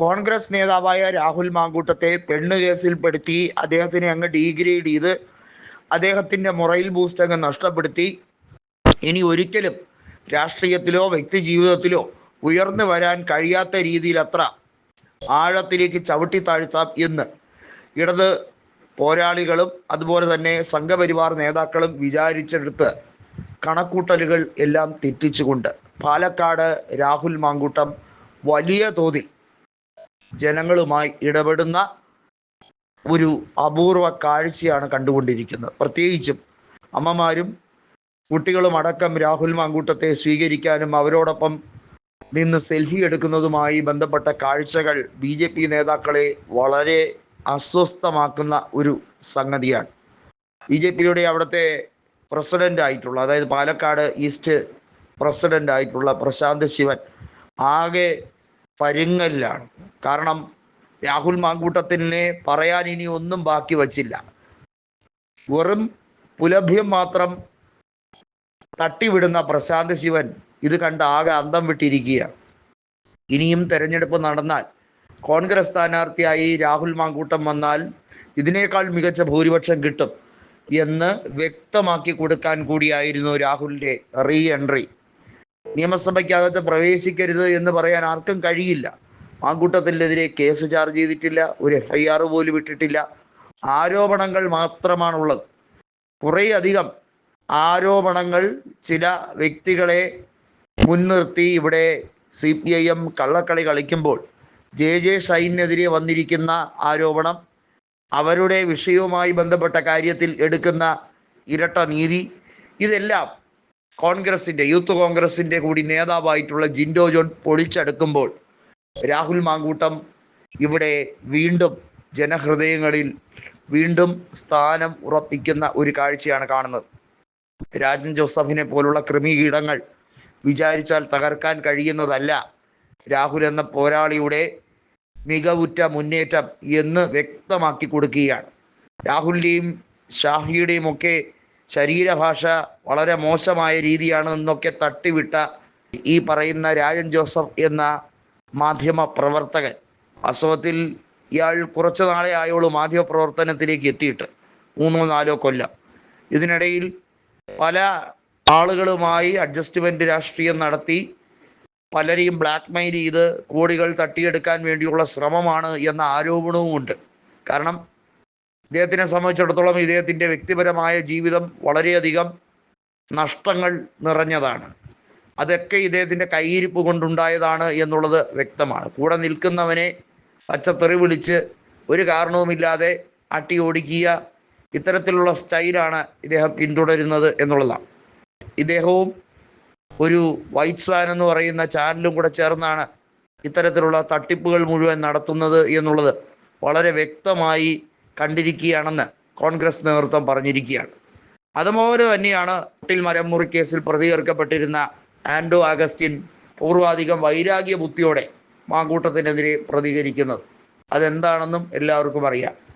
കോൺഗ്രസ് നേതാവായ രാഹുൽ മാങ്കൂട്ടത്തെ പെണ്ണ് കേസിൽപ്പെടുത്തി അദ്ദേഹത്തിനെ അങ്ങ് ഡീഗ്രേഡ് ചെയ്ത് അദ്ദേഹത്തിന്റെ മൊറൈൽ ബൂസ്റ്റ് അങ്ങ് നഷ്ടപ്പെടുത്തി. ഇനി ഒരിക്കലും രാഷ്ട്രീയത്തിലോ വ്യക്തി ജീവിതത്തിലോ ഉയർന്നു വരാൻ കഴിയാത്ത രീതിയിൽ അത്ര ആഴത്തിലേക്ക് ചവിട്ടി താഴ്ത്താം എന്ന് ഇടത് പോരാളികളും അതുപോലെ തന്നെ സംഘപരിവാർ നേതാക്കളും വിചാരിച്ചെടുത്ത് കണക്കൂട്ടലുകൾ എല്ലാം തെറ്റിച്ചുകൊണ്ട് പാലക്കാട് രാഹുൽ മാങ്കൂട്ടം വലിയ തോതിൽ ജനങ്ങളുമായി ഇടപെടുന്ന ഒരു അപൂർവ കാഴ്ചയാണ് കണ്ടുകൊണ്ടിരിക്കുന്നത്. പ്രത്യേകിച്ചും അമ്മമാരും കുട്ടികളും അടക്കം രാഹുൽ മാങ്കൂട്ടത്തെ സ്വീകരിക്കാനും അവരോടൊപ്പം നിന്ന് സെൽഫി എടുക്കുന്നതുമായി ബന്ധപ്പെട്ട കാഴ്ചകൾ ബി ജെ പി നേതാക്കളെ വളരെ അസ്വസ്ഥമാക്കുന്ന ഒരു സംഗതിയാണ്. ബി ജെ പിയുടെ അവിടുത്തെ പ്രസിഡന്റ് ആയിട്ടുള്ള അതായത് പാലക്കാട് ഈസ്റ്റ് പ്രസിഡന്റ് ആയിട്ടുള്ള പ്രശാന്ത് ശിവൻ ആകെ പരുങ്ങലിലാണ്. കാരണം രാഹുൽ മാങ്കൂട്ടത്തിനെ പറയാൻ ഇനി ഒന്നും ബാക്കി വച്ചില്ല. വെറും പുലഭ്യം മാത്രം തട്ടിവിടുന്ന പ്രശാന്ത് ശിവൻ ഇത് കണ്ട് ആകെ അന്തം വിട്ടിരിക്കുകയാണ് ഇനിയും തെരഞ്ഞെടുപ്പ് നടന്നാൽ കോൺഗ്രസ് സ്ഥാനാർത്ഥിയായി രാഹുൽ മാങ്കൂട്ടം വന്നാൽ ഇതിനേക്കാൾ മികച്ച ഭൂരിപക്ഷം കിട്ടും എന്ന് വ്യക്തമാക്കി കൊടുക്കാൻ കൂടിയായിരുന്നു രാഹുലിന്റെ റീ എൻട്രി നിയമസഭയ്ക്കകത്ത് പ്രവേശിക്കരുത് എന്ന് പറയാൻ ആർക്കും കഴിയില്ല. മാങ്കൂട്ടത്തിനെതിരെ കേസ് ചാർജ് ചെയ്തിട്ടില്ല ഒരു എഫ്ഐആർ പോലും ഇട്ടിട്ടില്ല. ആരോപണങ്ങൾ മാത്രമാണുള്ളത്. കുറേയധികം ആരോപണങ്ങൾ ചില വ്യക്തികളെ മുൻനിർത്തി ഇവിടെ സി പി ഐ എം കള്ളക്കളി കളിക്കുമ്പോൾ ജെ ജെ ഷൈനെതിരെ വന്നിരിക്കുന്ന ആരോപണം അവരുടെ വിഷയവുമായി ബന്ധപ്പെട്ട കാര്യത്തിൽ എടുക്കുന്ന ഇരട്ട നീതി ഇതെല്ലാം കോൺഗ്രസിന്റെ യൂത്ത് കോൺഗ്രസിന്റെ കൂടി നേതാവായിട്ടുള്ള ജിൻഡോ ജോൺ പൊളിച്ചെടുക്കുമ്പോൾ രാഹുൽ മാങ്കൂട്ടം ഇവിടെ വീണ്ടും ജനഹൃദയങ്ങളിൽ വീണ്ടും സ്ഥാനം ഉറപ്പിക്കുന്ന ഒരു കാഴ്ചയാണ് കാണുന്നത്. രാജൻ ജോസഫിനെ പോലുള്ള കൃമികീടങ്ങൾ വിചാരിച്ചാൽ തകർക്കാൻ കഴിയുന്നതല്ല. രാഹുൽ എന്ന പോരാളിയുടെ മികവുറ്റ മുന്നേറ്റം എന്ന് വ്യക്തമാക്കി കൊടുക്കുകയാണ്. രാഹുലിന്റെയും ഷാഹിയുടെയും ഒക്കെ ശരീരഭാഷ വളരെ മോശമായ രീതിയാണ് എന്നൊക്കെ തട്ടിവിട്ട ഈ പറയുന്ന രാജൻ ജോസഫ് എന്ന മാധ്യമ പ്രവർത്തകൻ വാസ്തവത്തിൽ ഇയാൾ കുറച്ചു നാളെ ആയുള്ളൂ മാധ്യമ പ്രവർത്തനത്തിലേക്ക് എത്തിയിട്ട്. മൂന്നോ നാലോ കൊല്ലം. ഇതിനിടയിൽ പല ആളുകളുമായി അഡ്ജസ്റ്റ്മെന്റ് രാഷ്ട്രീയം നടത്തി പലരെയും ബ്ലാക്ക് മെയിൽ ചെയ്ത് കോടികൾ തട്ടിയെടുക്കാൻ വേണ്ടിയുള്ള ശ്രമമാണ് എന്ന ആരോപണവും ഉണ്ട്. കാരണം ഇദ്ദേഹത്തിനെ സംബന്ധിച്ചിടത്തോളം ഇദ്ദേഹത്തിന്റെ വ്യക്തിപരമായ ജീവിതം വളരെയധികം നഷ്ടങ്ങൾ നിറഞ്ഞതാണ്. അതൊക്കെ ഇദ്ദേഹത്തിന്റെ കൈയിരിപ്പ് കൊണ്ടുണ്ടായതാണ് എന്നുള്ളത് വ്യക്തമാണ്. കൂടെ നിൽക്കുന്നവനെ പച്ചത്തെറി വിളിച്ച് ഒരു കാരണവുമില്ലാതെ അട്ടി ഓടിക്കുക ഇത്തരത്തിലുള്ള സ്റ്റൈലാണ് ഇദ്ദേഹം പിന്തുടരുന്നത് എന്നുള്ളതാണ്. ഇദ്ദേഹവും ഒരു വൈറ്റ് സ്വാൻ എന്ന് പറയുന്ന ചാനലും കൂടെ ചേർന്നാണ് ഇത്തരത്തിലുള്ള തട്ടിപ്പുകൾ മുഴുവൻ നടത്തുന്നത് എന്നുള്ളത് വളരെ വ്യക്തമായി കണ്ടിരിക്കുകയാണെന്ന് കോൺഗ്രസ് നേതൃത്വം പറഞ്ഞിരിക്കുകയാണ്. അതുപോലെ തന്നെയാണ് കുട്ടിൽ മരംമുറി കേസിൽ പ്രതികരിക്കപ്പെട്ടിരുന്ന ആൻഡോ അഗസ്റ്റിൻ പൂർവാധികം വൈരാഗ്യ ബുദ്ധിയോടെ മാങ്കൂട്ടത്തിനെതിരെ പ്രതികരിക്കുന്നത്. അതെന്താണെന്നും എല്ലാവർക്കും അറിയാം.